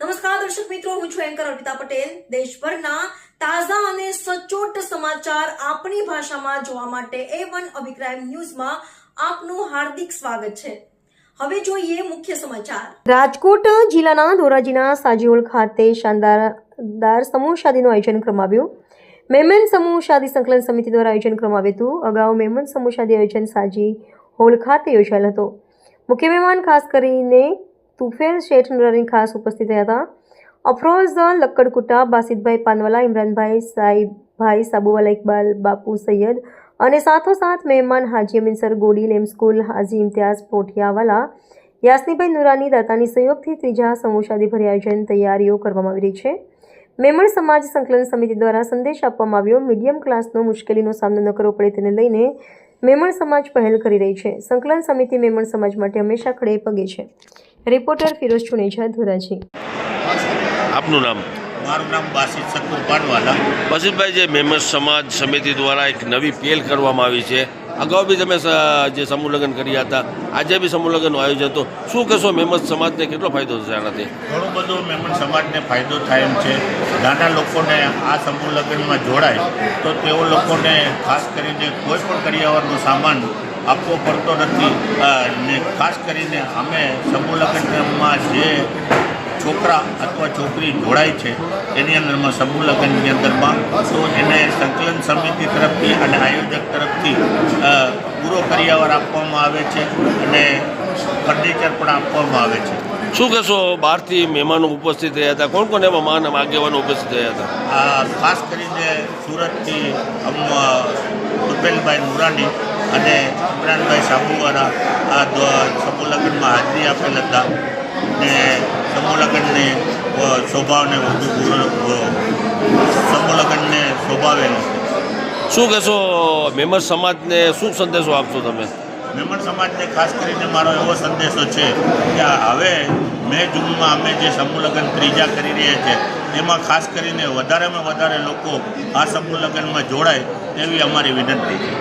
નમસ્કાર દર્શક મિત્રો, હું છું એન્કર અર્પિતા પટેલ. દેશભરના તાજા અને સચોટ સમાચાર આપણી ભાષામાં જોવા માટે એ વન અભિક્રાઇમ ન્યૂઝમાં આપનું હાર્દિક સ્વાગત છે. હવે જોઈએ મુખ્ય સમાચાર. રાજકોટ જિલ્લાના ધોરાજીના સાજીઓલ ખાતે શાનદાર સમૂહ શાદીનું આયોજન કરવામાં આવ્યું મેમન સમૂહ શાદી સંકલન સમિતિ દ્વારા આયોજન કરવામાં આવ્યું હતું. અગાઉ મેમન સમૂહ શાદી આયોજન સાજી હોલ ખાતે યોજાયેલ હતો. મુખ્ય મહેમાન ખાસ કરીને તુફેલ શેઠ નુરાની ખાસ ઉપસ્થિત રહ્યા હતા. અફરોઝ, લક્કડકુટા, બાસિદભાઈ પાનવાલા, ઇમરાનભાઈ સાઈભાઈ સાબુવાલા ઇકબાલ, બાપુ સૈયદ અને સાથોસાથ મહેમાન હાજી અમીનસર ગોડી લેમ સ્કૂલ, હાજી ઇમ્તિયાઝ પોઠિયાવાલા, યાસનીભાઈ નુરાની દાતાની સહયોગથી ત્રીજા સમૂહ શાદીભરી આયોજન તૈયારીઓ કરવામાં આવી રહી છે. મેમણ સમાજ સંકલન સમિતિ દ્વારા સંદેશ આપવામાં આવ્યો, મીડિયમ ક્લાસનો મુશ્કેલીનો સામનો ન કરવો પડે તેને લઈને મેમણ સમાજ પહેલ કરી રહી છે. સંકલન સમિતિ મેમણ સમાજ માટે હંમેશા ખડે પગે છે. રિપોર્ટર ફિરોઝ ચુનેજા ધોરાજી. આપનું નામ? મારું નામ બાસિત સકુર પાનવાલા બાસિતભાઈ જે મેમ્બર સમાજ સમિતિ દ્વારા એક નવી પહેલ કરવામાં આવી છે અગાઉ બી તમે જે સમૂહ લગ્ન કર્યા હતા આજે બી સમૂહ લગ્નનું આયોજન તો શું કહેશો મેમ્બર સમાજને કેટલો ફાયદો થશે આનાથી? ઘણું બધું મેમ્બર સમાજને ફાયદો થાય એમ છે. નાના લોકોને આ સમૂહ લગ્નમાં જોડાય તો તેઓ લોકોને ખાસ કરીને કોઈ પણ કરિયાવરનો સામાન આપવો પડતો નથી. ને ખાસ કરીને અમે સમૂહ લગ્નમાં જે છોકરા અથવા છોકરી જોડાય છે એની અંદરમાં સમૂહ લગ્નની અંદરમાં તો એને સંકલન સમિતિ તરફથી અને આયોજક તરફથી પૂરો કરિયાવર આપવામાં આવે છે અને ફર્નિચર પણ આપવામાં આવે છે. શું કહેશો બહારથી મહેમાનો ઉપસ્થિત રહ્યા હતા? કોણ કોણ એમાં મહાન આગેવાનો ઉપસ્થિત રહ્યા હતા? ખાસ કરીને સુરતથી અમ રૂપેલભાઈ નુરાની અને ઇમરાનભાઈ સાબુવાળા આ સમૂહ લગ્નમાં હાજરી આપેલ હતા ને સમૂહ લગ્નને શોભાવને વધુ સમૂહ લગ્નને શોભાવેલું. શું કહેશો મેમર સમાજને શું સંદેશો આપશો તમે? મહેમાન સમાજને ખાસ કરીને મારો એવો સંદેશો છે કે હવે મે જૂનમાં અમે જે સમૂહ લગ્ન ત્રીજા કરી રહ્યા છે એમાં ખાસ કરીને વધારેમાં વધારે લોકો આ સમૂહ લગ્નમાં જોડાય એવી અમારી વિનંતી છે.